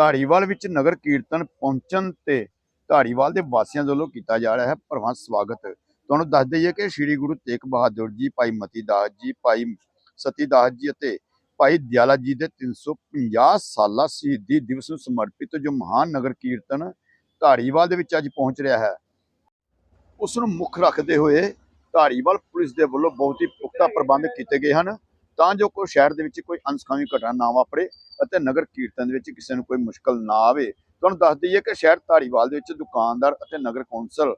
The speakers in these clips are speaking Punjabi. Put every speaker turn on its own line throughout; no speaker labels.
ਧਾਰੀਵਾਲ ਵਿੱਚ ਨਗਰ ਕੀਰਤਨ ਪਹੁੰਚਣ ਤੇ ਧਾਰੀਵਾਲ ਦੇ ਵਾਸੀਆਂ ਵੱਲੋਂ ਕੀਤਾ ਜਾ ਰਿਹਾ ਹੈ ਭਰਵਾਂ ਸਵਾਗਤ। ਤੁਹਾਨੂੰ ਦੱਸ ਦਈਏ ਕਿ ਸ੍ਰੀ ਗੁਰੂ ਤੇਗ ਬਹਾਦਰ ਜੀ, ਭਾਈ ਮਤੀ ਦਾਸ ਜੀ, ਭਾਈ ਸਤੀ ਦਾਸ ਜੀ ਅਤੇ ਭਾਈ ਦਿਆਲਾ ਜੀ ਦੇ 350 ਸਾਲਾ ਸ਼ਹੀਦੀ ਦਿਵਸ ਨੂੰ ਸਮਰਪਿਤ ਜੋ ਮਹਾਨ ਨਗਰ ਕੀਰਤਨ ਧਾਰੀਵਾਲ ਦੇ ਵਿੱਚ ਅੱਜ ਪਹੁੰਚ ਰਿਹਾ ਹੈ। ਉਸ ਨੂੰ ਮੁੱਖ ਰੱਖਦੇ ਹੋਏ ਧਾਰੀਵਾਲ ਪੁਲਿਸ ਦੇ ਵੱਲੋਂ ਬਹੁਤ ਹੀ ਪੁਖਤਾ ਪ੍ਰਬੰਧ ਕੀਤੇ ਗਏ ਹਨ। ਤਾਂ ਜੋ ਕੋਈ ਸ਼ਹਿਰ ਦੇ ਵਿੱਚ ਕੋਈ ਅਨਸਖਾਵੀ ਘਟਨਾ ਨਾ ਵਾਪਰੇ ਅਤੇ ਨਗਰ ਕੀਰਤਨ ਦੇ ਵਿੱਚ ਕਿਸੇ ਨੂੰ ਕੋਈ ਮੁਸ਼ਕਲ ਨਾ ਆਵੇ। ਤੁਹਾਨੂੰ ਦੱਸ ਦਈਏ ਕਿ ਸ਼ਹਿਰ ਧਾਰੀਵਾਲ ਦੇ ਵਿੱਚ ਦੁਕਾਨਦਾਰ ਅਤੇ ਨਗਰ ਕੌਂਸਲ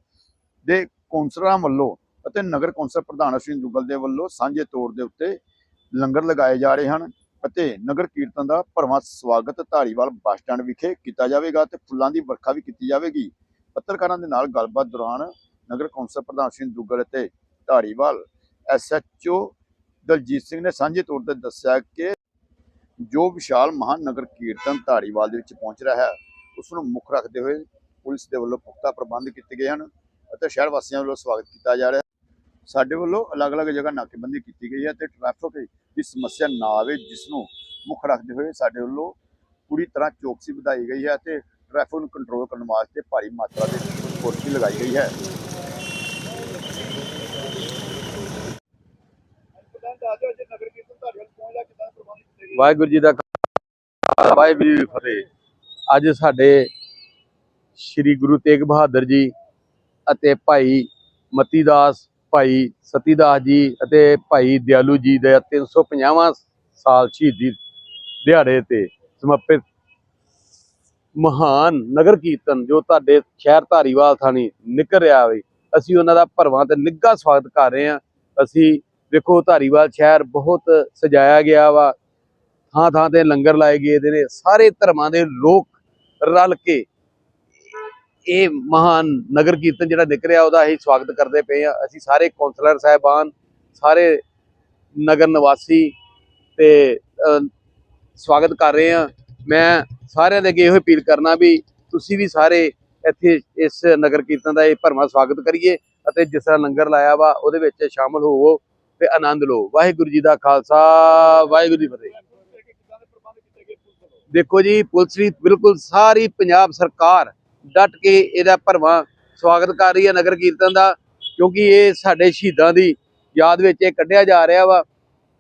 ਦੇ ਕੌਂਸਲਰਾਂ ਵੱਲੋਂ ਅਤੇ ਨਗਰ ਕੌਂਸਲ ਪ੍ਰਧਾਨ ਅਸ਼ਵਿਨ ਦੁੱਗਲ ਦੇ ਵੱਲੋਂ ਸਾਂਝੇ ਤੌਰ ਦੇ ਉੱਤੇ ਲੰਗਰ ਲਗਾਏ ਜਾ ਰਹੇ ਹਨ ਅਤੇ ਨਗਰ ਕੀਰਤਨ ਦਾ ਭਰਵਾਂ ਸਵਾਗਤ ਧਾਰੀਵਾਲ ਬੱਸ ਸਟੈਂਡ ਵਿਖੇ ਕੀਤਾ ਜਾਵੇਗਾ ਤੇ ਫੁੱਲਾਂ ਦੀ ਵਰਖਾ ਵੀ ਕੀਤੀ ਜਾਵੇਗੀ। ਪੱਤਰਕਾਰਾਂ ਦੇ ਨਾਲ ਗੱਲਬਾਤ ਦੌਰਾਨ ਨਗਰ ਕੌਂਸਲ ਪ੍ਰਧਾਨ ਅਸ਼ਵਿਨ ਦੁੱਗਲ ਅਤੇ ਧਾਰੀਵਾਲ ਐਸਐਚਓ ਦਲਜੀਤ ਸਿੰਘ ਨੇ ਸਾਂਝੇ ਤੌਰ ਤੇ ਦੱਸਿਆ ਕਿ ਜੋ ਵਿਸ਼ਾਲ ਮਹਾਨਗਰ ਕੀਰਤਨ ਧਾਰੀਵਾਲ ਦੇ ਵਿੱਚ ਪਹੁੰਚ ਰਿਹਾ ਹੈ ਉਸ ਨੂੰ ਮੁੱਖ ਰੱਖਦੇ ਹੋਏ ਪੁਲਿਸ ਦੇ ਵੱਲੋਂ ਪੁਖਤਾ ਪ੍ਰਬੰਧ ਕੀਤੇ ਗਏ ਹਨ ਅਤੇ ਸ਼ਹਿਰ ਵਾਸੀਆਂ ਵੱਲੋਂ ਸਵਾਗਤ ਕੀਤਾ ਜਾ ਰਿਹਾ ਸਾਡੇ ਵੱਲੋਂ ਅਲੱਗ-ਅਲੱਗ ਜਗ੍ਹਾ ਨਾਕੇਬੰਦੀ ਕੀਤੀ ਗਈ ਹੈ ਤੇ ਟ੍ਰੈਫਿਕ ਦੀ ਸਮੱਸਿਆ ਨਾ ਆਵੇ ਜਿਸ ਨੂੰ ਮੁੱਖ ਰੱਖਦੇ ਹੋਏ ਸਾਡੇ ਵੱਲੋਂ ਪੂਰੀ ਤਰ੍ਹਾਂ ਚੌਕਸੀ ਵਧਾਈ ਗਈ ਹੈ ਤੇ ਟ੍ਰੈਫਿਕ ਨੂੰ ਕੰਟਰੋਲ ਕਰਨ ਵਾਸਤੇ ਭਾਰੀ ਮਾਤਰਾ ਦੇ ਫੋਰਸ ਵੀ ਲਗਾਈ ਗਈ ਹੈ।
ਵਾਹਿਗੁਰੂ ਜੀ ਦਾ ਵਾਹਿਗੁਰੂ ਜੀ ਦੀ ਫਤਿਹ। ਅੱਜ ਸਾਡੇ ਸ੍ਰੀ ਗੁਰੂ ਤੇਗ ਬਹਾਦਰ ਜੀ ਅਤੇ ਭਾਈ ਮਤੀ ਦਾਸ ਭਾਈ ਸਤੀਦਾਸ ਜੀ ਅਤੇ ਭਾਈ ਦਿਆਲੂ ਜੀ ਦੇ 350ਵਾਂ ਸਾਲ ਸ਼ਹੀਦੀ ਦਿਹਾੜੇ ਤੇ ਸਮਰਪਿਤ ਮਹਾਨ ਨਗਰ ਕੀਰਤਨ ਜੋ ਤੁਹਾਡੇ ਸ਼ਹਿਰ ਧਾਰੀਵਾਲ ਥਾਣੀ ਨਿਕਲ ਰਿਹਾ ਵੇ, ਅਸੀਂ ਉਹਨਾਂ ਦਾ ਭਰਵਾਂ ਤੇ ਨਿੱਘਾ ਸਵਾਗਤ ਕਰ ਰਹੇ ਹਾਂ। ਅਸੀਂ ਦੇਖੋ ਧਾਰੀਵਾਲ ਸ਼ਹਿਰ ਬਹੁਤ ਸਜਾਇਆ ਗਿਆ ਵਾ ਥਾਂ ਥਾਂ ਤੇ ਲੰਗਰ ਲਾਏ ਗਏ ਦੇ ਨੇ। ਸਾਰੇ ਧਰਮਾਂ ਦੇ ਲੋਕ ਰਲ ਕੇ ਇਹ ਮਹਾਨ ਨਗਰ ਕੀਰਤਨ ਜਿਹੜਾ ਨਿਕਲਿਆ ਉਹਦਾ ਅਸੀਂ ਸਵਾਗਤ ਕਰਦੇ ਪਏ ਆ ਅਸੀਂ ਸਾਰੇ ਕੌਂਸਲਰ ਸਾਹਿਬਾਨ, ਸਾਰੇ ਨਗਰ ਨਿਵਾਸੀ ਤੇ ਸਵਾਗਤ ਕਰ ਰਹੇ ਆ ਮੈਂ ਸਾਰਿਆਂ ਦੇ ਅੱਗੇ ਇਹੋ ਅਪੀਲ ਕਰਨਾ ਵੀ ਤੁਸੀਂ ਵੀ ਸਾਰੇ ਇੱਥੇ ਇਸ ਨਗਰ ਕੀਰਤਨ ਦਾ ਇਹ ਭਰਵਾਂ ਸਵਾਗਤ ਕਰੀਏ ਅਤੇ ਜਿਸ ਤਰ੍ਹਾਂ ਲੰਗਰ ਲਾਇਆ ਵਾ, ਉਹਦੇ ਵਿੱਚ ਸ਼ਾਮਲ ਹੋਵੋ ਤੇ ਆਨੰਦ ਲਓ। ਵਾਹਿਗੁਰੂ ਜੀ ਦਾ ਖਾਲਸਾ, ਵਾਹਿਗੁਰੂ ਜੀ ਫਤਿਹ। ਦੇਖੋ ਜੀ, ਪੁਲਿਸ ਵੀ ਬਿਲਕੁਲ ਸਾਰੀ ਪੰਜਾਬ ਸਰਕਾਰ ਡਟ ਕੇ ਇਹਦਾ ਭਰਵਾਂ ਸਵਾਗਤ ਕਰ ਰਹੀ ਹੈ ਨਗਰ ਕੀਰਤਨ ਦਾ, ਕਿਉਂਕਿ ਇਹ ਸਾਡੇ ਸ਼ਹੀਦਾਂ ਦੀ ਯਾਦ ਵਿੱਚ ਇਹ ਕੱਢਿਆ ਜਾ ਰਿਹਾ ਵਾ।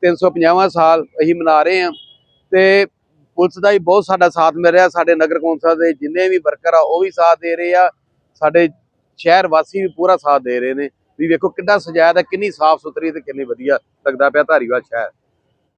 350ਵਾਂ ਸਾਲ ਅਸੀਂ ਮਨਾ ਰਹੇ ਹਾਂ ਤੇ ਪੁਲਿਸ ਦਾ ਹੀ ਬਹੁਤ ਸਾਡਾ ਸਾਥ ਮਿਲ ਰਿਹਾ। ਸਾਡੇ ਨਗਰ ਕੌਂਸਲ ਦੇ ਜਿੰਨੇ ਵੀ ਵਰਕਰ ਆ, ਉਹ ਵੀ ਸਾਥ ਦੇ ਰਹੇ ਆ। ਸਾਡੇ ਸ਼ਹਿਰ ਵਾਸੀ ਵੀ ਪੂਰਾ ਸਾਥ ਦੇ ਰਹੇ ਨੇ। ਵੀ ਵੇਖੋ ਕਿੰਨਾ ਸਜਾਇਆ ਤੇ ਕਿੰਨੀ ਸਾਫ਼ ਸੁਥਰੀ ਤੇ ਕਿੰਨੀ ਵਧੀਆ ਲੱਗਦਾ ਪਿਆ ਧਾਰੀਵਾਲ ਸ਼ਹਿਰ।